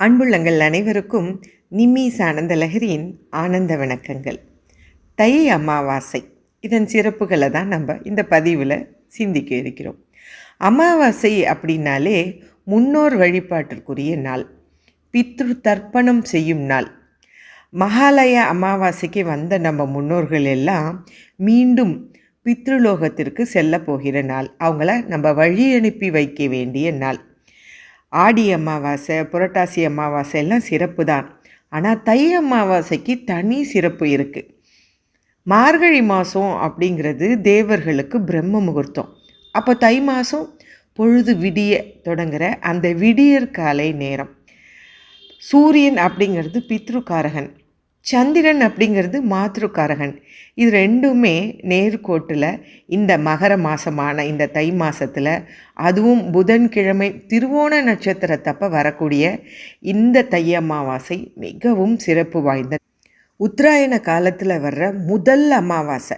அன்புள்ளங்கள் அனைவருக்கும் நிம்மீஸ் ஆனந்த லஹரியின் ஆனந்த வணக்கங்கள். தை அமாவாசை. இதன் சிறப்புகளை தான் நம்ம இந்த பதிவில் சிந்திக்க இருக்கிறோம். அமாவாசை அப்படின்னாலே முன்னோர் வழிபாட்டிற்குரிய நாள். பித்ரு தர்ப்பணம் செய்யும் நாள். மகாலய அமாவாசைக்கு வந்த நம்ம முன்னோர்கள் எல்லாம் மீண்டும் பித்ருலோகத்திற்கு செல்ல போகிற நாள். அவங்கள நம்ம வழி அனுப்பி வைக்க வேண்டிய நாள். ஆடி அமாவாசை புரட்டாசி அமாவாசை எல்லாம் சிறப்பு தான். ஆனால் தை அமாவாசைக்கு தனி சிறப்பு இருக்குது மார்கழி மாதம் அப்படிங்கிறது தேவர்களுக்கு பிரம்ம முகூர்த்தம். அப்போ தை மாதம் பொழுது விடிய தொடங்குகிற அந்த விடியற் காலை நேரம். சூரியன் அப்படிங்கிறது பித்ருக்காரகன். சந்திரன் அப்படிங்கிறது மாத்ருக்காரகன். இது ரெண்டுமே நேர்கோட்டில் இந்த மகர மாதமான இந்த தை மாதத்தில் அதுவும் புதன்கிழமை திருவோண நட்சத்திரத்தப்ப வரக்கூடிய இந்த தை அமாவாசை மிகவும் சிறப்பு வாய்ந்த உத்தராயண காலத்தில் வர்ற முதல் அமாவாசை.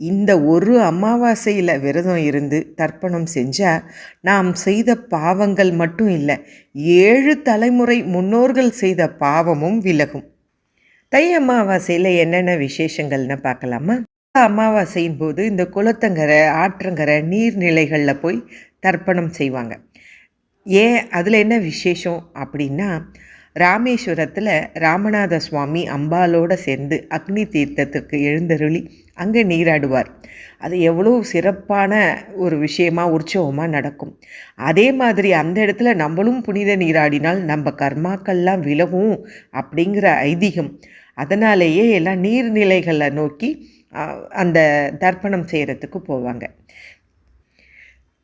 இந்த ஒரு அமாவாசையில் விரதம் இருந்து தர்ப்பணம் செஞ்சால் நாம் செய்த பாவங்கள் மட்டும் இல்லை ஏழு தலைமுறை முன்னோர்கள் செய்த பாவமும் விலகும். தை அமாவாசையில் என்னென்ன விசேஷங்கள்னு பார்க்கலாமா? அமாவாசையின் போது இந்த குளத்தங்கரை ஆற்றங்கரை நீர்நிலைகளில் போய் தர்ப்பணம் செய்வாங்க. ஏன்? அதில் என்ன விசேஷம் அப்படின்னா ராமேஸ்வரத்தில் ராமநாத சுவாமி அம்பாலோடு சேர்ந்து அக்னி தீர்த்தத்திற்கு எழுந்தருளி அங்கே நீராடுவார். அது எவ்வளோ சிறப்பான ஒரு விஷயமா உற்சவமாக நடக்கும். அதே மாதிரி அந்த இடத்துல நம்மளும் புனித நீராடினால் நம்ம கர்மாக்கள்லாம் விலகும் அப்படிங்கிற ஐதீகம். அதனாலேயே எல்லாம் நீர்நிலைகளை நோக்கி அந்த தர்ப்பணம் செய்கிறதுக்கு போவாங்க.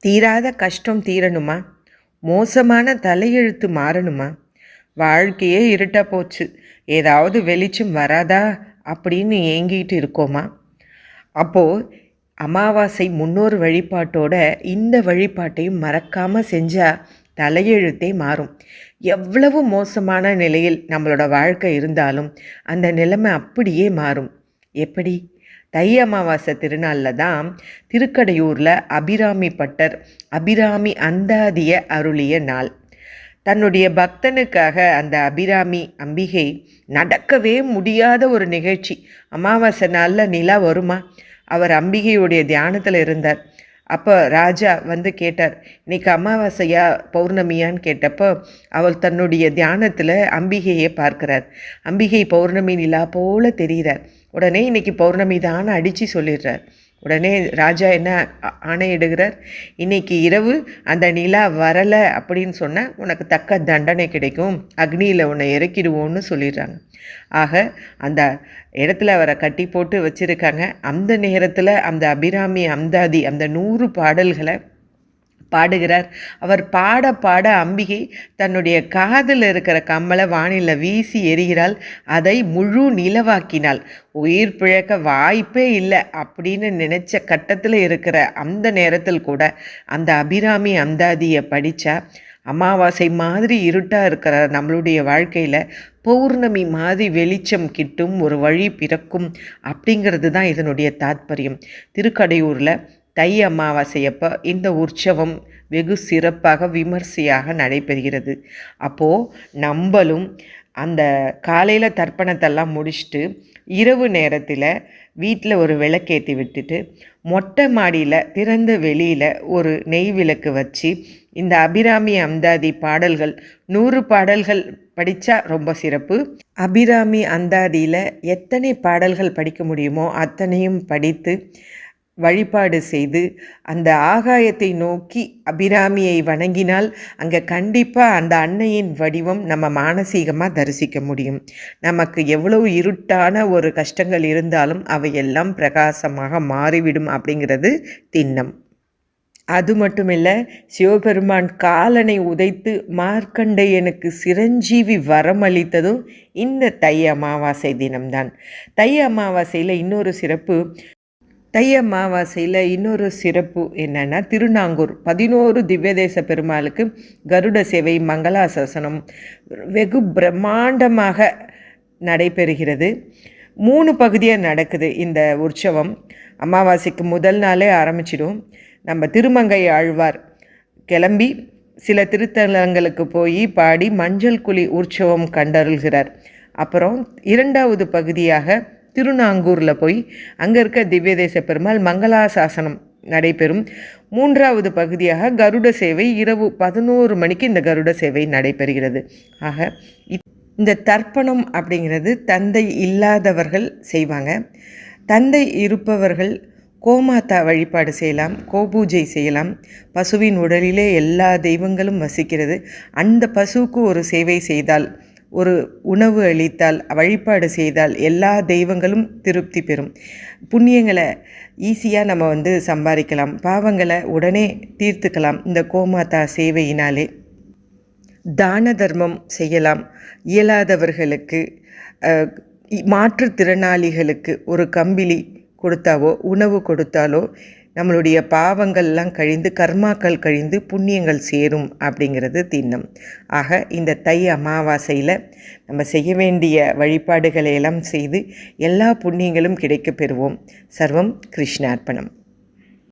தீராத கஷ்டம் தீரணுமா? மோசமான தலையெழுத்து மாறணுமா? வாழ்க்கையே இருட்டாக போச்சு. ஏதாவது வெளிச்சம் வராதா அப்படின்னு ஏங்கிட்டு இருக்கோமா? அப்போது அமாவாசை முன்னோர் வழிபாட்டோட இந்த வழிபாட்டையும் மறக்காமல் செஞ்சால் தலையெழுத்தே மாறும். எவ்வளவு மோசமான நிலையில் நம்மளோட வாழ்க்கை இருந்தாலும் அந்த நிலைமை அப்படியே மாறும். எப்படி? தை அமாவாசை திருநாளில் தான் திருக்கடையூரில் அபிராமி பட்டர் அபிராமி அந்தாதிய அருளிய நாள். தன்னுடைய பக்தனுக்காக அந்த அபிராமி அம்பிகை நடக்கவே முடியாத ஒரு நிகழ்ச்சி. அமாவாசை நாளில் நிலா வருமா? அவர் அம்பிகையுடைய தியானத்தில் இருந்தார். அப்போ ராஜா வந்து கேட்டார் இன்னைக்கு அமாவாசையா? பௌர்ணமியான்னு கேட்டப்போ அவள் தன்னுடைய தியானத்தில் அம்பிகையை பார்க்கிறார். அம்பிகை பௌர்ணமி நிலா போல தெரிகிறார். உடனே இன்னைக்கு பௌர்ணமி தான் அடித்து சொல்லிடுறார். உடனே ராஜா என்ன ஆணையிடுகிறார்? இன்னைக்கு இரவு அந்த நிலா வரலை அப்படின்னு சொன்னால் உனக்கு தக்க தண்டனை கிடைக்கும். அக்னியில் உன்னை இறக்கிடுவோன்னு சொல்லிடுறாங்க. ஆக அந்த இடத்துல அவரை கட்டி போட்டு வச்சுருக்காங்க. அந்த நேரத்தில் அந்த அபிராமி அம்தாதி அந்த நூறு பாடல்களை பாடுகிறார். அவர் பாட பாட அம்பிகை. தன்னுடைய காதில் இருக்கிற கம்மலை வானில வீசி எறிகிறாள் அதை முழு நிலவாக்கினாள். உயிர் பிழக்க வாய்ப்பே இல்லை அப்படின்னு நினச்ச கட்டத்தில் இருக்கிற அந்த நேரத்தில் கூட அந்த அபிராமி அந்தாதியை படித்தா அமாவாசை மாதிரி இருட்டாக இருக்கிற நம்மளுடைய வாழ்க்கையில் பௌர்ணமி மாதிரி வெளிச்சம் கிட்டும் ஒரு வழி பிறக்கும் அப்படிங்கிறது தான் இதனுடைய தாத்பரியம். திருக்கடையூரில் தை அமாவாசையப்போ இந்த உற்சவம் வெகு சிறப்பாக விமர்சையாக நடைபெறுகிறது. அப்போது நம்மளும் அந்த காலையில் தர்ப்பணத்தெல்லாம் முடிச்சுட்டு இரவு நேரத்தில் வீட்டில் ஒரு விளக்கேற்றி விட்டுட்டு மொட்டை மாடியில் திறந்த வெளியில் ஒரு நெய் விளக்கு வச்சு இந்த அபிராமி அந்தாதி பாடல்கள் நூறு பாடல்கள் படித்தா ரொம்ப சிறப்பு. அபிராமி அந்தாதியில் எத்தனை பாடல்கள் படிக்க முடியுமோ அத்தனையும் படித்து வழிபாடு செய்து அந்த ஆகாயத்தை நோக்கி அபிராமியை வணங்கினால் அங்கே கண்டிப்பாக அந்த அன்னையின் வடிவம் நம்ம மானசீகமாக தரிசிக்க முடியும். நமக்கு எவ்வளவு இருட்டான ஒரு கஷ்டங்கள் இருந்தாலும் அவையெல்லாம் பிரகாசமாக மாறிவிடும் அப்படிங்கிறது திண்ணம். அது மட்டுமில்லை சிவபெருமான் காலனை உதைத்து மார்க்கண்டையனுக்கு சிரஞ்சீவி வரமளித்ததும் இந்த தை அமாவாசை தினம்தான். தை அமாவாசையில் இன்னொரு சிறப்பு தை அமாவாசையில் இன்னொரு சிறப்பு என்னென்னா திருநாங்கூர். பதினோரு திவ்யதேச பெருமாளுக்கு கருட சேவை மங்களாசாசனம் வெகு பிரம்மாண்டமாக நடைபெறுகிறது. மூணு பகுதியாக நடக்குது இந்த உற்சவம். அமாவாசைக்கு முதல் நாளே ஆரம்பிச்சிடும். நம்ம திருமங்கை ஆழ்வார் கிளம்பி சில திருத்தலங்களுக்கு போய் பாடி மஞ்சள் குழி உற்சவம் கண்டருள்கிறார். அப்புறம் இரண்டாவது பகுதியாக திருநாங்கூரில் போய் அங்கே இருக்க திவ்யதேச பெருமாள் மங்களாசாசனம் நடைபெறும். மூன்றாவது பகுதியாக கருட சேவை இரவு பதினோரு மணிக்கு இந்த கருட சேவை நடைபெறுகிறது. ஆக இத்- இந்த தர்ப்பணம் அப்படிங்கிறது தந்தை இல்லாதவர்கள் செய்வாங்க. தந்தை இருப்பவர்கள் கோமாதா வழிபாடு செய்யலாம் கோபூஜை செய்யலாம். பசுவின் உடலிலே எல்லா தெய்வங்களும் வசிக்கிறது. அந்த பசுவுக்கு ஒரு சேவை செய்தால் ஒரு உணவு அளித்தால் வழிபாடு செய்தால் எல்லா தெய்வங்களும் திருப்தி பெறும். புண்ணியங்களை ஈஸியாக நம்ம வந்து சம்பாதிக்கலாம். பாவங்களை உடனே தீர்த்துக்கலாம். இந்த கோமாதா சேவையினாலே. தான தர்மம் செய்யலாம். இயலாதவர்களுக்கு மாற்றுத்திறனாளிகளுக்கு ஒரு கம்பிளி கொடுத்தாவோ உணவு கொடுத்தாலோ நம்மளுடைய பாவங்கள்லாம் கழிந்து கர்மாக்கள் கழிந்து புண்ணியங்கள் சேரும் அப்படிங்கிறது திண்ணம். ஆக இந்த தை அமாவாசையில் நம்ம செய்ய வேண்டிய வழிபாடுகளை எல்லாம் செய்து எல்லா புண்ணியங்களும் கிடைக்கப் பெறுவோம் சர்வம் கிருஷ்ணார்ப்பணம்.